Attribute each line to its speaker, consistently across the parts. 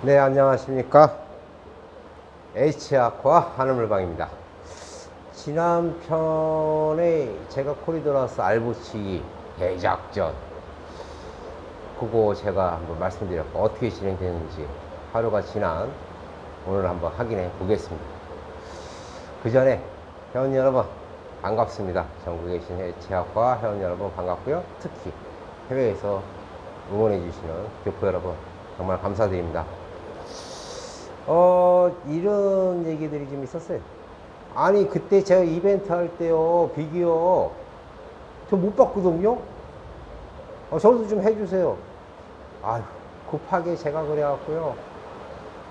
Speaker 1: 네, 안녕하십니까. H아쿠아 하늘물방입니다. 지난 편에 제가 코리도라스 알부치기 대작전 그거 제가 한번 말씀드렸고 어떻게 진행되는지 하루가 지난 오늘 한번 확인해 보겠습니다. 그 전에 회원 여러분 반갑습니다. 전국에 계신 H아쿠아 회원 여러분 반갑고요. 특히 해외에서 응원해 주시는 교포 여러분 정말 감사드립니다. 어, 이런 얘기들이 좀 있었어요. 아니, 그때 제가 이벤트 할 때요, 비기요, 저 못 봤거든요? 어, 저도 좀 해주세요. 아유, 급하게 제가 그래갖고요.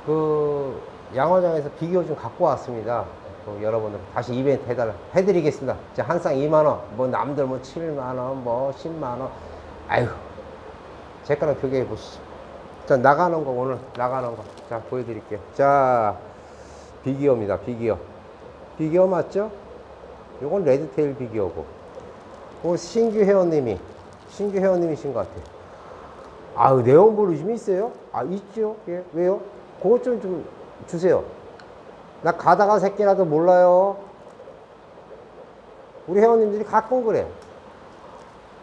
Speaker 1: 그, 양화장에서 비기어 좀 갖고 왔습니다. 그 여러분들 다시 이벤트 해달라. 해드리겠습니다. 자, 한쌍 2만원, 뭐 남들 뭐 7만원, 뭐 10만원. 아유, 제 거랑 비교해 보시죠. 자, 나가는 거, 오늘 나가는 거. 자, 보여드릴게요. 자, 비기어입니다. 비기어. 비기어 맞죠? 요건 레드테일 비기어고. 그 신규 회원님이, 신규 회원님이신 것 같아요. 아우, 네온블루 좀 있어요? 아, 있죠? 예. 왜요? 그것 좀, 좀 주세요. 나 가다가 새끼라도 몰라요. 우리 회원님들이 가끔 그래.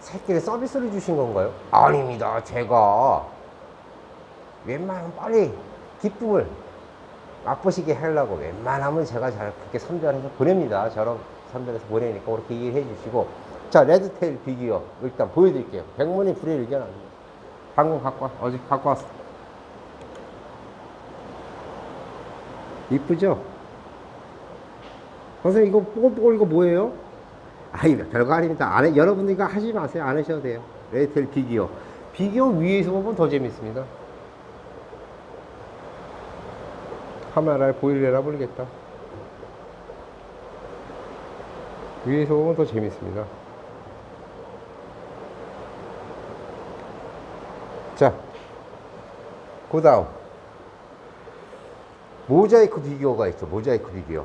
Speaker 1: 새끼를 서비스를 주신 건가요? 아닙니다. 제가 웬만하면 빨리 기쁨을 맛보시게 하려고 웬만하면 제가 잘 그렇게 선별해서 보냅니다. 저런 선별해서 보내니까 그렇게 이해해 주시고. 자, 레드테일 비기어 일단 보여드릴게요. 백문이 불여일견합니다. 방금 갖고 왔, 어제 갖고 왔어. 이쁘죠? 선생님 이거 뽀글뽀글 이거 뭐예요? 아이 별거 아닙니다. 안 해, 여러분들 이거 하지 마세요. 안 하셔도 돼요. 레이텔 비기어. 비기어 위에서 보면 더 재밌습니다. 카메라에 보일래나 모르겠다. 위에서 보면 더 재밌습니다. 자, 그 다음. 모자이크 비디오가 있죠. 모자이크 비디오.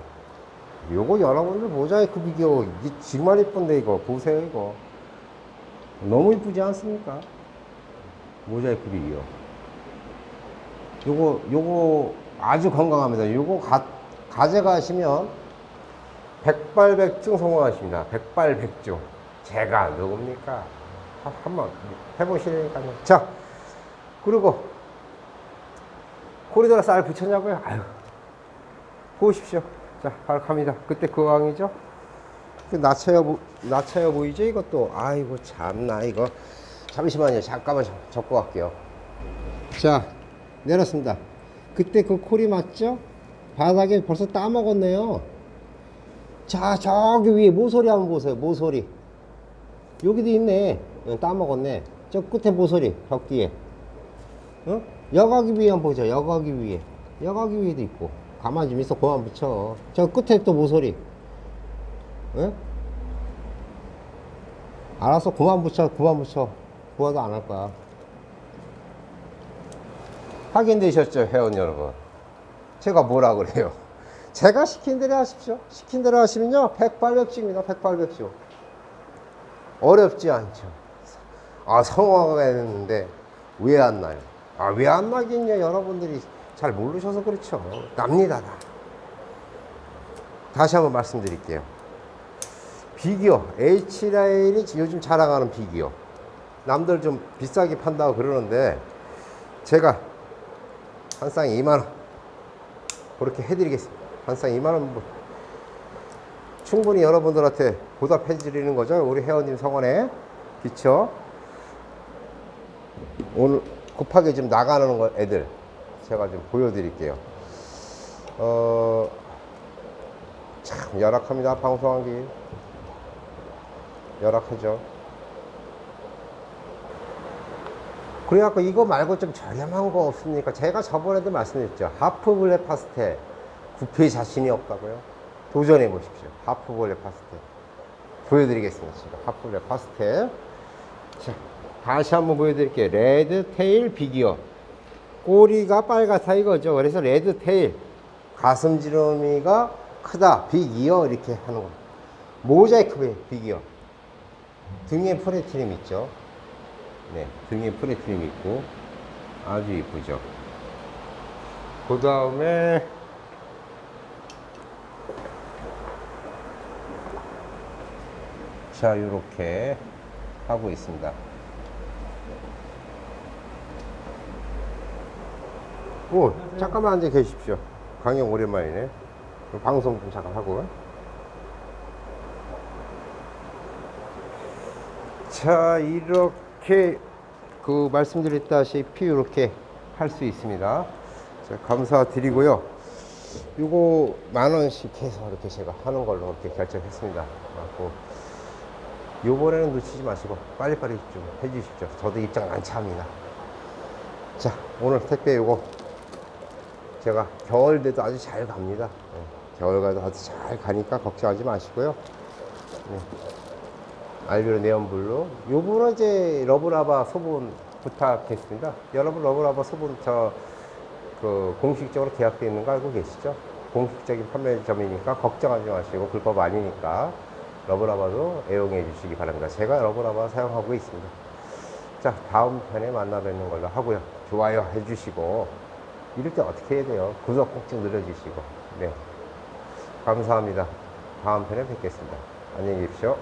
Speaker 1: 요거 여러분들 모자이크 비디오 이게 정말 이쁜데 이거 보세요 이거 너무 이쁘지 않습니까? 모자이크 비디오. 요거 요거 아주 건강합니다. 요거 가, 가져가시면 백발백중 성공하십니다. 백발백중. 제가 누굽니까? 한- 한번 해보시니까요. 자, 그리고 코리도라 쌀 붙였냐고요? 아유, 보십시오. 자, 바로 갑니다. 그때 그 왕이죠? 그 낮춰여, 보- 낮춰여 보이죠? 이것도. 아이고, 참나, 이거. 잠시만요. 잠깐만 적- 적고 갈게요. 자, 내렸습니다. 그때 그 콜이 맞죠? 바닥에 벌써 따먹었네요. 자, 저기 위에 모서리 한번 보세요. 모서리. 여기도 있네. 응, 따먹었네. 저 끝에 모서리, 벽 뒤에. 어? 여과기 위에 한번 보자. 여과기 위에. 여과기 위에도 있고. 가만히 좀 있어. 그만 붙여. 저 끝에 또 모서리. 응? 알았어. 그만 붙여. 그만 붙여. 구워도 안 할 거야. 확인되셨죠, 회원 여러분? 제가 뭐라 그래요? 제가 시킨 대로 하십시오. 시킨 대로 하시면요, 백발백중입니다, 백발백중. 어렵지 않죠. 아, 성화가 했는데, 왜 안 나요? 아, 왜 안 나겠냐, 여러분들이 잘 모르셔서 그렇죠. 납니다, 다. 다시 한번 말씀드릴게요. 비기어, H라인이 요즘 자랑하는 비기어. 남들 좀 비싸게 판다고 그러는데, 제가 한쌍 2만원. 그렇게 해드리겠습니다. 한쌍 2만원 뭐 충분히 여러분들한테 보답해 드리는 거죠. 우리 회원님 성원에. 그쵸? 오늘 급하게 좀 나가는 거 애들 제가 좀 보여드릴게요. 어, 참 열악합니다. 방송하기. 열악하죠. 그래갖고 이거 말고 좀 저렴한 거 없습니까? 제가 저번에도 말씀드렸죠. 하프 블랙 파스텔. 구패 자신이 없다고요? 도전해 보십시오. 하프 블랙 파스텔. 보여드리겠습니다. 지금 하프 블랙 파스텔. 자, 다시 한번 보여드릴게요. 레드 테일 비기어. 꼬리가 빨갛다 이거죠. 그래서 레드 테일. 가슴 지름이가 크다. 비기어. 이렇게 하는 거. 모자이크 비기어. 등에 프레트림 있죠. 네, 등에 프레트림 있고 아주 이쁘죠. 그 다음에 자 이렇게 하고 있습니다. 오 잠깐만 앉아 계십시오. 강영 오랜만이네. 방송 좀 잠깐 하고. 자 이렇게 그 말씀드렸다시피 이렇게 할 수 있습니다. 자, 감사드리고요. 요거 만 원씩 해서 이렇게 제가 하는 걸로 이렇게 결정했습니다. 그래갖고 요번에는 놓치지 마시고 빨리빨리 좀 해주십시오. 저도 입장 난처합니다. 자 오늘 택배 요거 제가 겨울 돼도 아주 잘 갑니다. 예, 겨울 가도 아주 잘 가니까 걱정하지 마시고요. 네. 알비로 네온블루. 요번은 이제 러브라바 소분 부탁했습니다. 여러분 러브라바 소분 저 그 공식적으로 계약되어 있는 거 알고 계시죠? 공식적인 판매점이니까 걱정하지 마시고 불법 아니니까 러브라바도 애용해 주시기 바랍니다. 제가 러브라바 사용하고 있습니다. 자 다음 편에 만나 뵙는 걸로 하고요. 좋아요 해주시고 이럴 때 어떻게 해야 돼요? 구독 꼭좀 눌러주시고 네 감사합니다. 다음 편에 뵙겠습니다. 안녕히 계십시오.